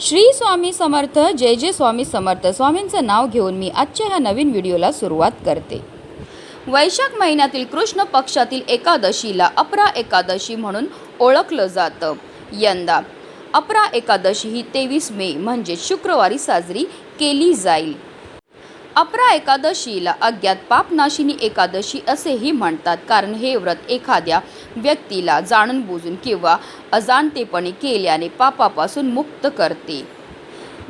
श्री स्वामी समर्थ जय जय स्वामी समर्थ. स्वामींचं नाव घेऊन मी आजच्या ह्या नवीन व्हिडिओला सुरुवात करते. वैशाख महिन्यातील कृष्ण पक्षातील एकादशीला अपरा एकादशी म्हणून ओळखलं जातं. यंदा अपरा एकादशी ही तेवीस मे म्हणजे शुक्रवारी साजरी केली जाईल. अपरा एकादशीला अज्ञात पापनाशिनी एकादशी असेही म्हणतात. कारण हे व्रत एखाद्या व्यक्तीला जाणून बुजून किंवा अजाणतेपणे केल्याने पापापासून मुक्त करते.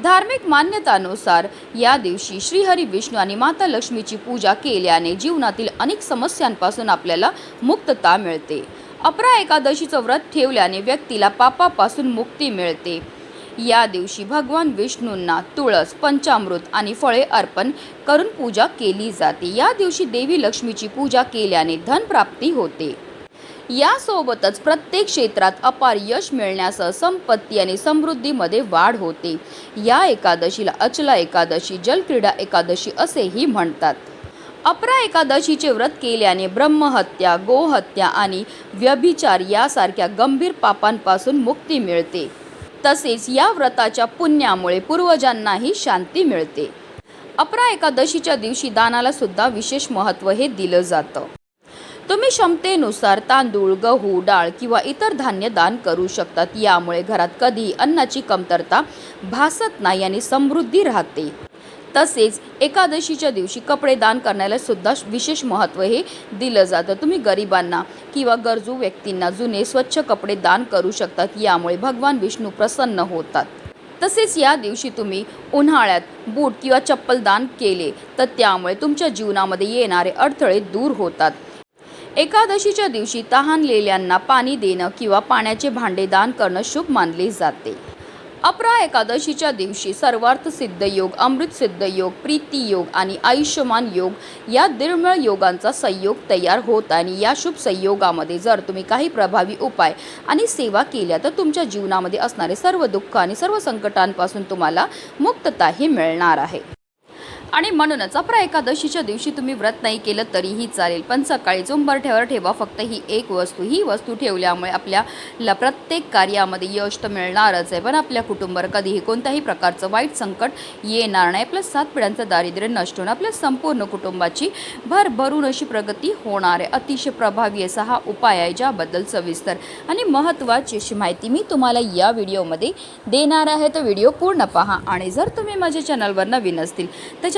धार्मिक मान्यतानुसार या दिवशी श्रीहरी विष्णू आणि माता लक्ष्मीची पूजा केल्याने जीवनातील अनेक समस्यांपासून आपल्याला मुक्तता मिळते. अपरा एकादशीचं व्रत ठेवल्याने व्यक्तीला पापापासून मुक्ती मिळते. या दिवशी भगवान विष्णूंना तुळस पंचामृत आणि फळे अर्पण करून पूजा केली जाते. या दिवशी देवी लक्ष्मीची पूजा केल्याने धनप्राप्ती होते. यासोबतच प्रत्येक क्षेत्रात अपार यश मिळण्यासह संपत्ती आणि समृद्धीमध्ये वाढ होते. या एकादशीला अचला एकादशी जलक्रीडा एकादशी असेही म्हणतात. अपरा एकादशीचे व्रत केल्याने ब्रह्महत्या गोहत्या आणि व्यभिचार यासारख्या गंभीर पापांपासून मुक्ती मिळते. तसेच या व्रताच्या पुण्यामुळे पूर्वजांनाही शांती मिळते. अपरा एकादशीच्या दिवशी दानाला सुद्धा विशेष महत्त्व हे दिलं जातं. तुम्ही क्षमतेनुसार तांदूळ गहू डाळ किंवा इतर धान्य दान करू शकतात. यामुळे घरात कधीही अन्नाची कमतरता भासत नाही आणि समृद्धी राहते. तसेच एकादशीच्या दिवशी कपडे दान करण्याला सुद्धा विशेष महत्त्व हे दिलं जातं. तुम्ही गरिबांना किंवा गरजू व्यक्तींना जुने स्वच्छ कपडे दान करू शकतात यामुळे भगवान विष्णू प्रसन्न होतात. तसेच या दिवशी तुम्ही उन्हाळ्यात बूट किंवा चप्पल दान केले तर त्यामुळे तुमच्या जीवनामध्ये येणारे अडथळे दूर होतात. एकादशीच्या दिवशी तहानलेल्यांना पाणी देणं किंवा पाण्याचे भांडे दान करणं शुभ मानले जाते. अपरा एकादशीच्या दिवशी सर्वार्थ सिद्ध योग अमृत सिद्ध योग प्रीती योग आणि आयुष्यमान योग या दुर्मिळ योगांचा संयोग तयार होत आणि या शुभ संयोगामध्ये जर तुम्ही काही प्रभावी उपाय आणि सेवा केल्या तर तुमच्या जीवनामध्ये असणारे सर्व दुःख आणि सर्व संकटांपासून तुम्हाला मुक्तताही मिळणार आहे. आणि म्हणूनच अपरा एकादशीच्या दिवशी तुम्ही व्रत नाही केलं तरीही चालेल. पण सकाळी चुंबरठ्यावर ठेवा फक्त ही एक वस्तू ही वस्तू ठेवल्यामुळे आपल्याला प्रत्येक कार्यामध्ये यश तर मिळणारच आहे. पण आपल्या कुटुंबावर कधीही कोणत्याही प्रकारचं वाईट संकट येणार नाही. प्लस सात पिढ्यांचं दारिद्र्य नष्ट होणं आपल्या संपूर्ण कुटुंबाची भरभरून अशी प्रगती होणार आहे. अतिशय प्रभावी असा हा उपाय आहे ज्याबद्दल सविस्तर आणि महत्त्वाची अशी माहिती मी तुम्हाला या व्हिडिओमध्ये देणार आहे. तर व्हिडिओ पूर्ण पहा आणि जर तुम्ही माझ्या चॅनलवर नवीन असतील त्याच्या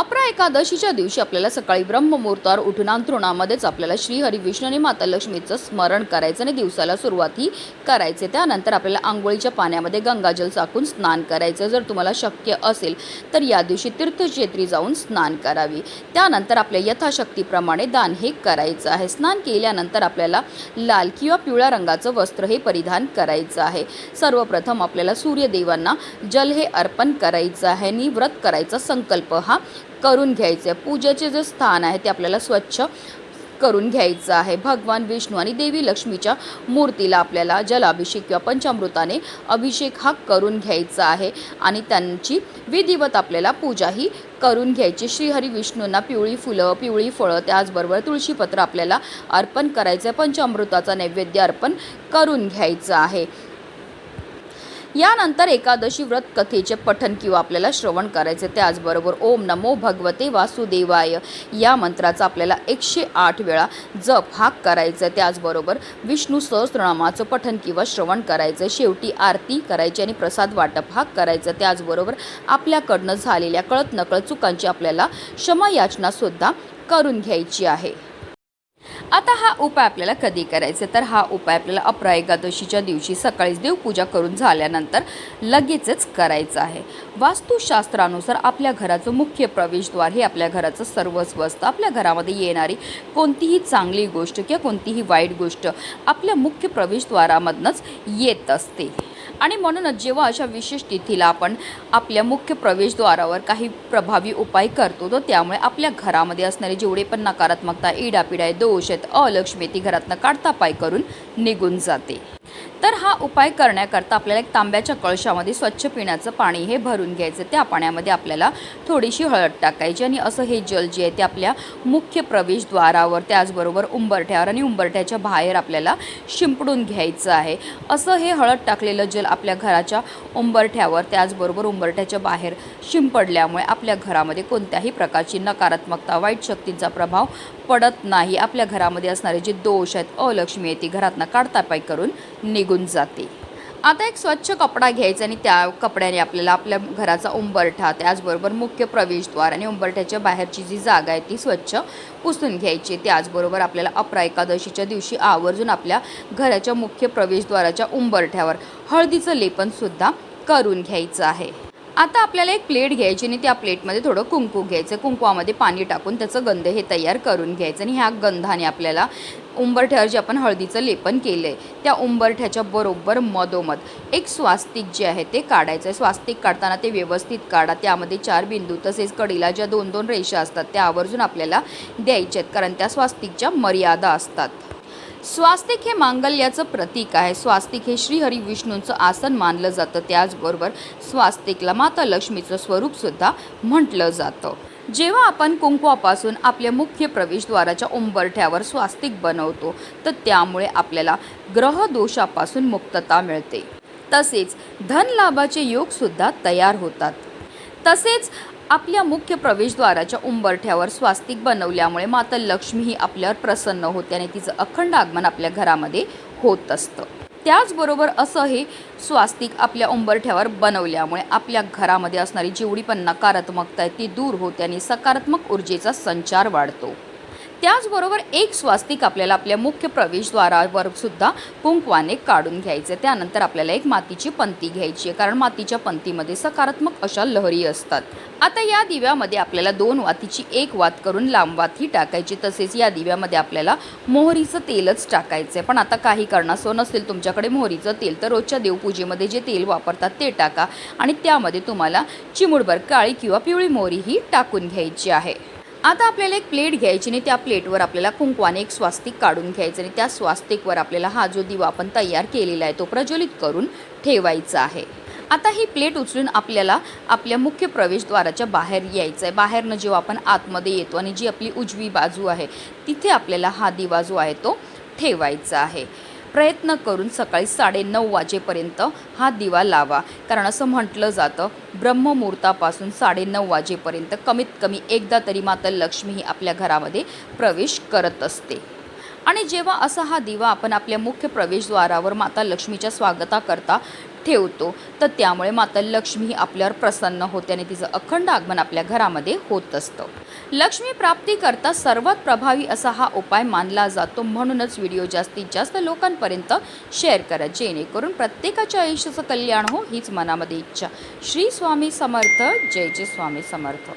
अपरा एकादशीच्या दिवशी आपल्याला सकाळी ब्रह्ममुहूर्तावर उठून अंतरुणामध्येच आपल्याला श्रीहरी विष्णू आणि माता लक्ष्मीचं स्मरण करायचं आणि दिवसाला सुरुवातही करायचे. त्यानंतर आपल्याला आंघोळीच्या पाण्यामध्ये गंगाजल चाकून स्नान करायचं. जर तुम्हाला शक्य असेल तर या दिवशी तीर्थक्षेत्री जाऊन स्नान करावी. त्यानंतर आपल्या यथाशक्तीप्रमाणे दान हे करायचं आहे. स्नान केल्यानंतर आपल्याला लाल किंवा पिवळ्या रंगाचं वस्त्र हे परिधान करायचं आहे. सर्वप्रथम आपल्याला सूर्यदेवांना जल हे अर्पण करायचं आहे. आणि व्रत करायचा संकल्प हा करून घ्यायचं. आहे पूजेचे जे स्थान आहे ते आपल्याला स्वच्छ करून घ्यायचं आहे. भगवान विष्णू आणि देवी लक्ष्मीच्या मूर्तीला आपल्याला जलाभिषेक किंवा पंचामृताने अभिषेक हा करून घ्यायचा आहे. आणि त्यांची विधिवत आपल्याला पूजाही करून घ्यायची. श्रीहरी विष्णूंना पिवळी फुलं पिवळी फळं त्याचबरोबर तुळशीपत्र आपल्याला अर्पण करायचं. आहे पंचामृताचा नैवेद्य अर्पण करून घ्यायचं आहे. यानंतर एकादशी व्रत कथेचे पठन किंवा आपल्याला श्रवण करायचे त्याचबरोबर ओम नमो भगवते वासुदेवाय. या मंत्राचा आपल्याला एकशे आठ वेळा जप हा करायचा आहे. त्याचबरोबर विष्णू सहस्त्रनामाचं पठन किंवा श्रवण करायचं शेवटी आरती करायची आणि प्रसाद वाटप हा करायचा त्याचबरोबर आपल्याकडनं झालेल्या कळत नकळत चुकांची आपल्याला क्षमायाचनासुद्धा करून घ्यायची आहे. आता हा उपाय आपल्याला कधी करायचा? तर हा उपाय आपल्याला अपरा एकादशीच्या दिवशी सकाळीच देवपूजा करून झाल्यानंतर लगेचच करायचा आहे. वास्तुशास्त्रानुसार आपल्या घराचं मुख्य प्रवेशद्वार हे आपल्या घराचं सर्वस्व असतं. आपल्या घरामध्ये येणारी कोणतीही चांगली गोष्ट किंवा कोणतीही वाईट गोष्ट आपल्या मुख्य प्रवेशद्वारामधनंच येत असते. आणि म्हणूनच जेव्हा अशा विशेष तिथीला आपण आपल्या मुख्य प्रवेशद्वारावर काही प्रभावी उपाय करतो तर त्यामुळे आपल्या घरामध्ये असणारे जेवढे पण नकारात्मकता इडापिडा आहे दोष आहेत अलक्ष्मी ती घरातनं काढता पाय करून निघून जाते. तर हा उपाय करण्याकरता आपल्याला एक तांब्याच्या कळशामध्ये स्वच्छ पिण्याचं पाणी हे भरून घ्यायचं. त्या पाण्यामध्ये आपल्याला थोडीशी हळद टाकायची आणि असं हे जल जे आहे ते आपल्या मुख्य प्रवेशद्वारावर त्याचबरोबर उंबरठ्यावर आणि उंबरठ्याच्या बाहेर आपल्याला शिंपडून घ्यायचं आहे. असं हे हळद टाकलेलं जल आपल्या घराच्या उंबरठ्यावर त्याचबरोबर उंबरठ्याच्या बाहेर शिंपडल्यामुळे आपल्या घरामध्ये कोणत्याही प्रकारची नकारात्मकता वाईट शक्तींचा प्रभाव पडत नाही. आपल्या घरामध्ये असणारे जे दोष आहेत अलक्ष्मी आहे ती घरातनं काढतापाई करून निघून जा जाते. आता एक स्वच्छ कपडा घ्यायचा आणि त्या कपड्याने आपल्याला आपल्या घराचा उंबरठा त्याचबरोबर मुख्य प्रवेशद्वार आणि उंबरठ्याच्या बाहेरची जी जागा आहे ती स्वच्छ पुसून घ्यायची. त्याचबरोबर आपल्याला अपरा एकादशीच्या दिवशी आवर्जून आपल्या घराच्या मुख्य प्रवेशद्वाराच्या उंबरठ्यावर हळदीचं लेपनसुद्धा करून घ्यायचं आहे. आता आपल्याला एक प्लेट घ्यायची आणि त्या प्लेटमध्ये थोडं कुंकू घ्यायचं. कुंकवामध्ये पाणी टाकून त्याचं गंध हे तयार करून घ्यायचं आणि ह्या गंधाने आपल्याला उंबरठ्यावर जे आपण हळदीचं लेपन केलं आहे त्या उंबरठ्याच्या बरोबर मधोमध. एक स्वास्तिक जे आहे ते काढायचं आहे स्वास्तिक काढताना ते व्यवस्थित काढा. त्यामध्ये चार बिंदू तसेच कडीला ज्या दोन दोन रेषा असतात. त्या आवर्जून आपल्याला द्यायच्या आहेत कारण त्या स्वास्तिकच्या मर्यादा असतात. स्वास्तिक हे मांगल्याचं प्रतीक आहे. स्वास्तिक हे श्रीहरी विष्णूंचं आसन मानलं जातं. त्याचबरोबर स्वास्तिकला माता लक्ष्मीचं स्वरूपसुद्धा म्हटलं जातं. जेव्हा आपण कुंकवापासून आपल्या मुख्य प्रवेशद्वाराच्या उंबरठ्यावर स्वास्तिक बनवतो तर त्यामुळे आपल्याला ग्रहदोषापासून मुक्तता मिळते. तसेच धनलाभाचे योगसुद्धा तयार होतात. तसेच आपल्या मुख्य प्रवेशद्वाराच्या उंबरठ्यावर स्वास्तिक बनवल्यामुळे माता लक्ष्मी ही आपल्यावर प्रसन्न होते आणि तिचं अखंड आगमन आपल्या घरामध्ये होत असतं. त्याचबरोबर असं हे स्वास्तिक आपल्या उंबरठ्यावर बनवल्यामुळे आपल्या घरामध्ये असणारी जेवढी पण नकारात्मकता आहे ती दूर होते आणि सकारात्मक ऊर्जेचा संचार वाढतो. त्याचबरोबर एक स्वास्तिक आपल्याला आपल्या मुख्य प्रवेशद्वारावर सुद्धा कुंकवाने काढून घ्यायचे. त्यानंतर आपल्याला एक मातीची पंती घ्यायची आहे. कारण मातीच्या पंतीमध्ये सकारात्मक अशा लहरी असतात. आता या दिव्यामध्ये आपल्याला दोन वातीची एक वात करून लांब वात ही टाकायची. तसेच या दिव्यामध्ये आपल्याला मोहरीचं तेलच टाकायचं आहे. पण आता काही कारणासो नसेल तुमच्याकडे मोहरीचं तेल तर रोजच्या देवपूजेमध्ये जे तेल वापरतात ते टाका. आणि त्यामध्ये तुम्हाला चिमुडभर काळी किंवा पिवळी मोहरी ही टाकून घ्यायची आहे. आता आपल्याला एक प्लेट घ्यायची आणि त्या प्लेटवर आपल्याला कुंकवाने एक स्वास्तिक काढून घ्यायचं आणि त्या स्वास्तिकवर आपल्याला हा जो दिवा आपण तयार केलेला आहे तो प्रज्वलित करून ठेवायचा आहे. आता ही प्लेट उचलून आपल्याला आपल्या मुख्य प्रवेशद्वाराच्या बाहेर यायचं आहे. बाहेरनं जेव्हा आपण आतमध्ये येतो आणि जी आपली उजवी बाजू आहे तिथे आपल्याला हा दिवा जो आहे तो ठेवायचा आहे. प्रयत्न करून सकाळी साडेनऊ वाजेपर्यंत हा दिवा लावा. कारण असं म्हटलं जातं ब्रह्ममुहूर्तापासून साडेनऊ वाजेपर्यंत कमीत कमी एकदा तरी माता लक्ष्मी ही आपल्या घरामध्ये प्रवेश करत असते. आणि जेव्हा असा हा दिवा आपण आपल्या मुख्य प्रवेशद्वारावर माता लक्ष्मीच्या स्वागताकरता ठेवतो. तर त्यामुळे माता लक्ष्मी ही आपल्यावर प्रसन्न होते आणि तिचं अखंड आगमन आपल्या घरामध्ये होत असतं. लक्ष्मी प्राप्तीकरता सर्वात प्रभावी असा हा उपाय मानला जातो म्हणूनच व्हिडिओ जास्तीत जास्त लोकांपर्यंत शेअर करा. जेणेकरून प्रत्येकाच्या आयुष्याचं कल्याण हो हीच मनामध्ये इच्छा. श्री स्वामी समर्थ. जय जय स्वामी समर्थ.